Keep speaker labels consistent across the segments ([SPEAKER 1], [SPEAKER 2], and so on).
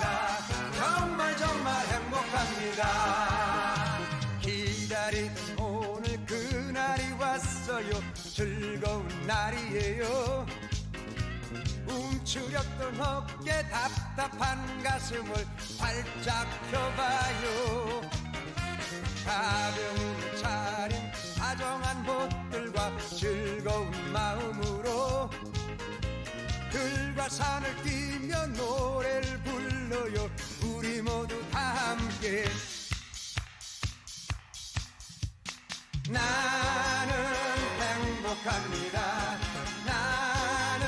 [SPEAKER 1] 합니다. 정말 정말 행복합니다. 기다린 오늘 그날이 왔어요. 즐거운 날이에요. 움츠렸던 어깨 답답한 가슴을 활짝 펴봐요. 들과 산을 뛰며 노래를 불러요. 우리 모두 다 함께. 나는 행복합니다. 나는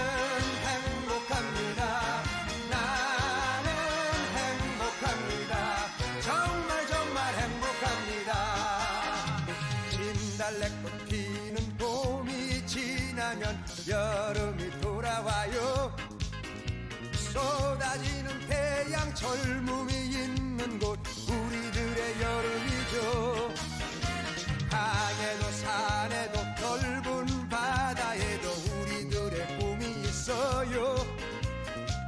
[SPEAKER 1] 행복합니다. 나는 행복합니다. 정말 정말 행복합니다. 진달래꽃 피는 봄이 지나면 여름이 돌아와요 쏟아지는 태양 젊음이 있는 곳 우리들의 여름이죠. 강에도 산에도 넓은 바다에도 우리들의 꿈이 있어요.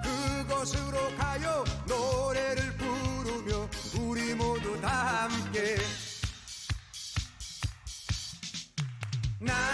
[SPEAKER 1] 그곳으로 가요. 노래를 부르며 우리 모두 다 함께. 나